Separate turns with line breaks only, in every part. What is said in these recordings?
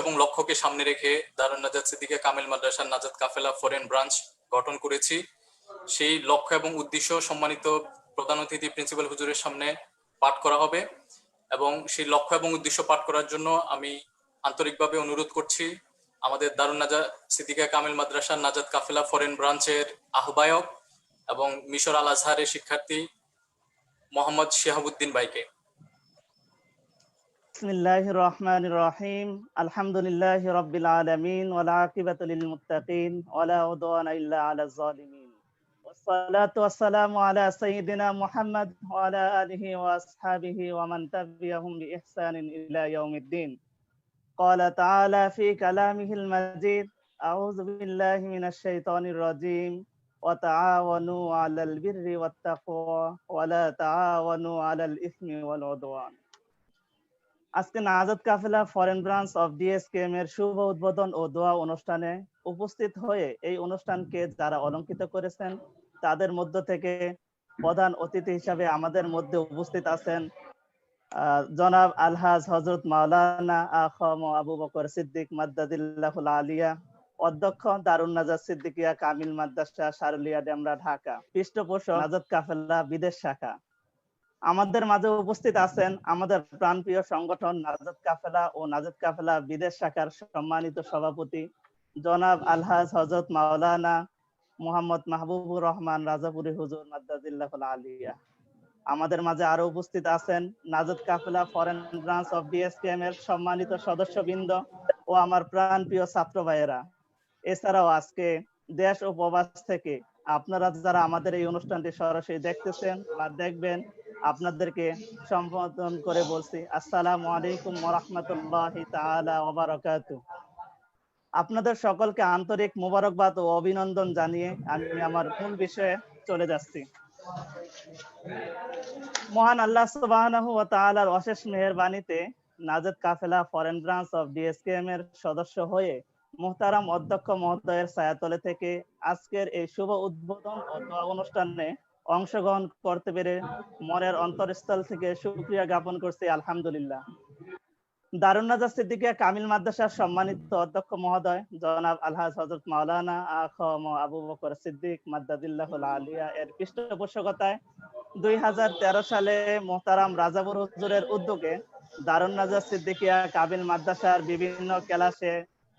এবং লক্ষ্যকে সামনে রেখে দারুণ নাজাদ সিদ্দিকা কামিল মাদ্রাসার নাজাদ কাফেলা ফরেন ব্রাঞ্চ গঠন করেছি। সেই লক্ষ্য এবং উদ্দেশ্য সম্মানিত প্রধান অতিথি প্রিন্সিপাল হুজুরের সামনে পাঠ করা হবে এবং সেই লক্ষ্য এবং উদ্দেশ্য পাঠ করার জন্য আমি আন্তরিকভাবে অনুরোধ করছি আমাদের দারুণ নাজাদ সিদ্দিকা কামিল মাদ্রাসার নাজাদ কাফেলা ফরেন ব্রাঞ্চের আহ্বায়ক এবং মিশর আল আজহারের শিক্ষার্থী মোহাম্মদ শিহাবুদ্দিন ভাইকে।
بسم الله الرحمن الرحيم. الحمد لله رب العالمين والعاقبة للمتقين ولا عدوان إلا على الظالمين. والصلاة والسلام على سيدنا محمد وعلى آله وأصحابه ومن تبعهم بإحسان إلى يوم الدين. قال تعالى في كلامه المجيد أعوذ بالله من الشيطان الرجيم. وتعاونوا على البر والتقوى ولا تعاونوا على الإثم والعدوان. আজকে নাজাদ কাফেলা ফরেন ব্রাঞ্চ অফ ডিএসকেএম এর শুভ উদ্বোধন ও দোয়া অনুষ্ঠানে উপস্থিত হয়ে এই অনুষ্ঠানকে যারা অলঙ্কিত করেছেন, তাদের মধ্য থেকে প্রধান অতিথি হিসাবে আমাদের মধ্যে উপস্থিত আছেন জনাব আলহাজ হজরত মাওলানা আখম আবু বকর সিদ্দিক মাদ্দাদিল্লাহুল আলিয়া, অধ্যক্ষ দারুণ নাজাদ সিদ্দিকিয়া কামিল মাদ্রাসা, সারুলিয়া ডেমরা, ঢাকা। পৃষ্ঠপোষক নাজাদ কাফেলা বিদেশ শাখা। আমাদের মাঝে উপস্থিত আছেন আমাদের প্রাণপ্রিয় সংগঠন নাজাদ কাফেলা ও নাজাদ কাফেলা বিদেশ শাখার সম্মানিত সভাপতি জনাব আলহাজ হজরত মাওলানা মোহাম্মদ মাহবুবুর রহমান রাজাপুরি হুজুর মাদ্দাজিল্লাহুল আলিয়া। আমাদের মাঝে আরও উপস্থিত আছেন নাজাদ কাফেলা ফরেন ব্রাঞ্চ অফ ডিএসকেএম এর সম্মানিত সদস্যবৃন্দ ও আমার প্রাণপ্রিয় ছাত্র ভাইয়েরা। এছাড়াও আজকে দেশ ও প্রবাস থেকে আপনারা যারা আমাদের এই অনুষ্ঠানটি সরাসরি দেখতেছেন বা দেখবেন আপনাদেরকে সম্বোধন করে বলছি, আসসালামু আলাইকুম ওরহমতুল্লাহ তাআলা ওয়া বারাকাতুহু আপনাদের সকলকে আন্তরিক মোবারকবাদ ও অভিনন্দন জানিয়ে আমি আমার মূল বিষয়ে চলে যাচ্ছি। মহান আল্লাহ সুবহানাহু ওয়া তাআলার অশেষ মেহেরবানিতে নাজাদ কাফেলা ফরেন ব্রাঞ্চ অফ ডিএসকেএম এর সদস্য হয়ে মুহতারাম অধ্যক্ষ মহোদয়ের ছায়াতলে থেকে আজকের এই শুভ উদ্বোধন ও দোয়া অনুষ্ঠানে অংশগ্রহণ করতে পেরে মনের অন্তরস্থল থেকে সুক্রিয়া জ্ঞাপন করছি, আলহামদুলিল্লাহ। দারুণ নাজার সিদ্দিকিয়া কামিল মাদ্রাসার সম্মানিত অধ্যক্ষ মহোদয়, জনাব আলহাজ হজরত মাওলানা আখম আবু বকর সিদ্দিক, মাদ্দাদিল্লাহুল আলিয়া এর পৃষ্ঠপোষকতায় দুই হাজার তেরো সালে মোহতারাম রাজাবুর হুজুরের উদ্যোগে দারুণ নাজার সিদ্দিকিয়া কাবিল মাদ্রাসার বিভিন্ন ক্লাসে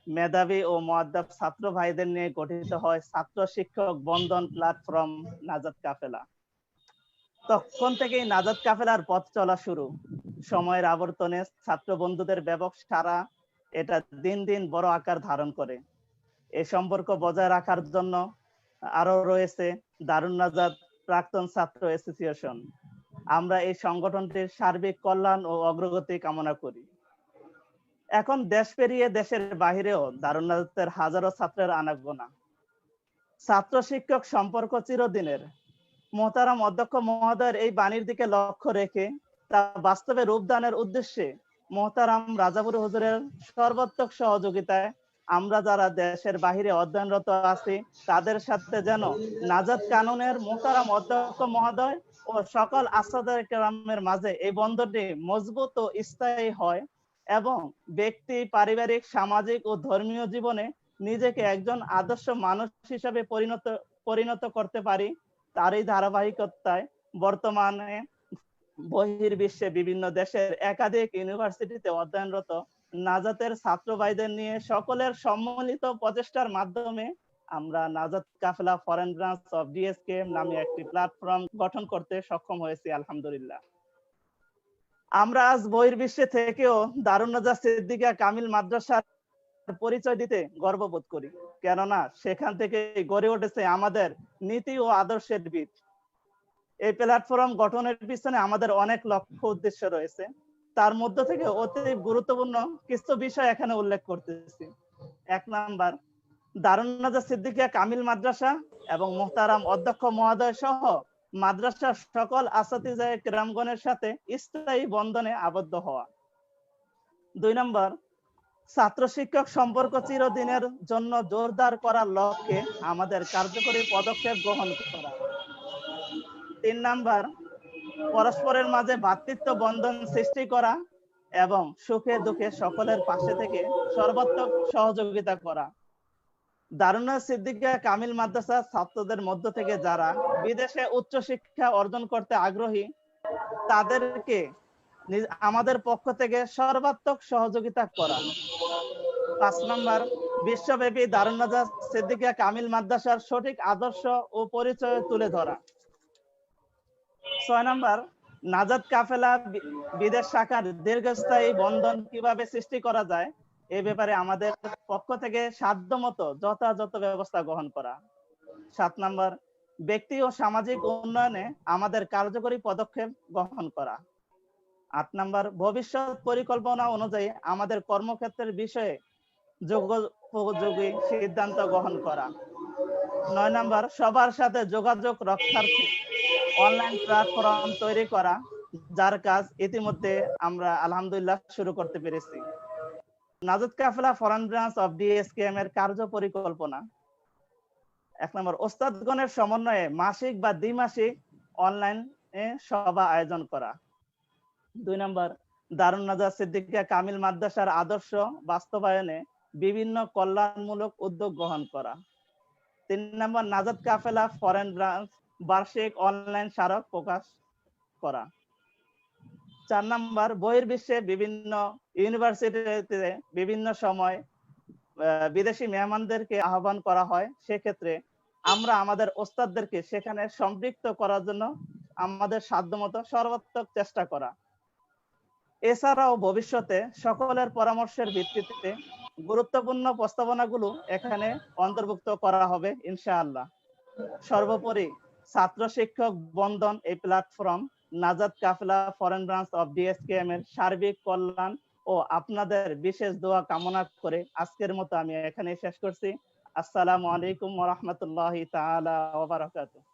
মেধাবী ও মোয়াদ্দাব ছাত্র ভাইদের নিয়ে গঠিত হয় ছাত্র শিক্ষক বন্ধন প্ল্যাটফর্ম নাজাদ কাফেলা। তখন থেকেই নাজাদ কাফেলার পথ চলা শুরু। সময়ের আবর্তনে ছাত্র বন্ধুদের ব্যবসারা এটা দিন দিন বড় আকার ধারণ করে। এই সম্পর্ক বজায় রাখার জন্য আরও রয়েছে দারুণ নাজাদ প্রাক্তন ছাত্র অ্যাসোসিয়েশন আমরা এই সংগঠনটির সার্বিক কল্যাণ ও অগ্রগতি কামনা করি। এখন দেশ পেরিয়ে দেশের বাহিরেও দারুণাতের হাজারো ছাত্রের আনাগোনা। ছাত্র শিক্ষক সম্পর্ক চিরদিনের। মোহতারাম অধ্যক্ষ মহোদয়ের এই বাণীর দিকে লক্ষ্য রেখে তা বাস্তবে রূপদানের উদ্দেশ্যে মোহতারাম রাজাপুর হুজুরের সর্বাত্মক সহযোগিতায় আমরা যারা দেশের বাহিরে অধ্যয়নরত আছি, তাদের সাথে যেন নাজাদ কানুনের মোহতারাম অধ্যক্ষ মহোদয় ও সকল আসাদের কেরামের মাঝে এই বন্ধনটি মজবুত ও স্থায়ী হয় এবং ব্যক্তি, পারিবারিক, সামাজিক ও ধর্মীয় জীবনে নিজেকে একজন আদর্শ মানুষ হিসাবে পরিণত পরিণত করতে পারি, তারই ধারাবাহিকতায় বর্তমানে বহির্বিশ্বে বিভিন্ন দেশের একাধিক ইউনিভার্সিটিতে অধ্যয়নরত নাজাতের ছাত্র ভাইদের নিয়ে সকলের সম্মিলিত প্রচেষ্টার মাধ্যমে আমরা নাজাত কাফেলা ফরেন ব্রাঞ্চ অফ ডিএসকে নামে একটি প্ল্যাটফর্ম গঠন করতে সক্ষম হয়েছি, আলহামদুলিল্লাহ। আমরা আজ বহির্বিশ্বে থেকেও দারুণ নাজার সিদ্দিকা কামিল মাদ্রাসার পরিচয় দিতে গর্ববোধ করি। কেননা সেখান থেকে গড়ে উঠেছে আমাদের নীতি ও আদর্শের বীজ এই প্ল্যাটফর্ম গঠনের পিছনে আমাদের অনেক লক্ষ্য উদ্দেশ্য রয়েছে। তার মধ্য থেকে অতি গুরুত্বপূর্ণ কিছু বিষয় এখানে উল্লেখ করতেছি। এক নাম্বার দারুণ নাজার সিদ্দিকিয়া কামিল মাদ্রাসা এবং মোহতারাম অধ্যক্ষ মহোদয় সহ মাদ্রাসার সকল আসাতিজায় কেরামগণের সাথে স্থায়ী বন্ধনে আবদ্ধ হওয়া। দুই নম্বর, ছাত্র শিক্ষক সম্পর্ক চিরদিনের জন্য জোরদার করার লক্ষ্যে আমাদের কার্যকরী পদক্ষেপ গ্রহণ করা। তিন নাম্বার, পরস্পরের মাঝে ভ্রাতৃত্ব বন্ধন সৃষ্টি করা এবং সুখে দুঃখে সকলের পাশে থেকে সর্বাত্মক সহযোগিতা করা। দারুনা সিদ্দিকা কামিল মাদ্রাসা ছাত্রদের মধ্য থেকে যারা বিদেশে উচ্চ শিক্ষা অর্জন করতে আগ্রহী, তাদেরকে আমাদের পক্ষ থেকে সর্বাত্মক সহযোগিতা করা। পাঁচ নম্বর, বিশ্বব্যাপী দারুনাজা সিদ্দিকা কামিল মাদ্রাসার সঠিক আদর্শ ও পরিচয় তুলে ধরা। ছয় নম্বর, নাজাদ কাফেলা বিদেশ শাখার দীর্ঘস্থায়ী বন্ধন কীভাবে সৃষ্টি করা যায়? এ ব্যাপারে আমাদের পক্ষ থেকে সাধ্যমতো যথাযথ ব্যবস্থা গ্রহণ করা। সাত নম্বর, ব্যক্তি ও সামাজিক উন্নয়নে আমাদের কার্যকরী পদক্ষেপ গ্রহণ করা। আট নম্বর, ভবিষ্যৎ পরিকল্পনা অনুযায়ী আমাদের কর্মক্ষেত্রের বিষয়ে যোগোপযোগী সিদ্ধান্ত গ্রহণ করা। নয় নাম্বার, সবার সাথে যোগাযোগ রক্ষার্থে অনলাইন প্ল্যাটফর্ম তৈরি করা, যার কাজ ইতিমধ্যে আমরা আলহামদুলিল্লাহ শুরু করতে পেরেছি। ফরেন ব্রাঞ্চ অফ ডিএসকেএম এর কার্য পরিকল্পনা এক নম্বর, ওস্তাদগণের সমন্বয়ে মাসিক বা দ্বিমাসিক অনলাইন সভা আয়োজন করা। দুই নম্বর, দারুণ নাজার সিদ্দিকা কামিল মাদ্রাসার আদর্শ বাস্তবায়নে বিভিন্ন কল্যাণমূলক উদ্যোগ গ্রহণ করা। তিন নম্বর নাজাদ কাফেলা ফরেন ব্রাঞ্চ বার্ষিক অনলাইন স্মারক প্রকাশ করা। চার নাম্বার বহির্বিশ্বে বিভিন্ন ইউনিভার্সিটিতে বিভিন্ন সময় বিদেশি মেহমানদেরকে আহ্বান করা হয়। সেক্ষেত্রে আমরা আমাদের ওস্তাদদেরকে সেখানে সম্পৃক্ত করার জন্য আমাদের সাধ্যমতো সর্বাত্মক চেষ্টা করা। এছাড়াও ভবিষ্যতে সকলের পরামর্শের ভিত্তিতে গুরুত্বপূর্ণ প্রস্তাবনাগুলো এখানে অন্তর্ভুক্ত করা হবে, ইনশাআল্লাহ। সর্বোপরি ছাত্র শিক্ষক বন্ধন এই platform Najad Kafela foreign branch of DSKM এর সার্বিক কল্যাণ ও আপনাদের বিশেষ দোয়া কামনা করে আজকের মতো আমি এখানে শেষ করছি। আসসালামু আলাইকুম ওয়া রাহমাতুল্লাহি তাআলা ওয়া বারাকাতুহু।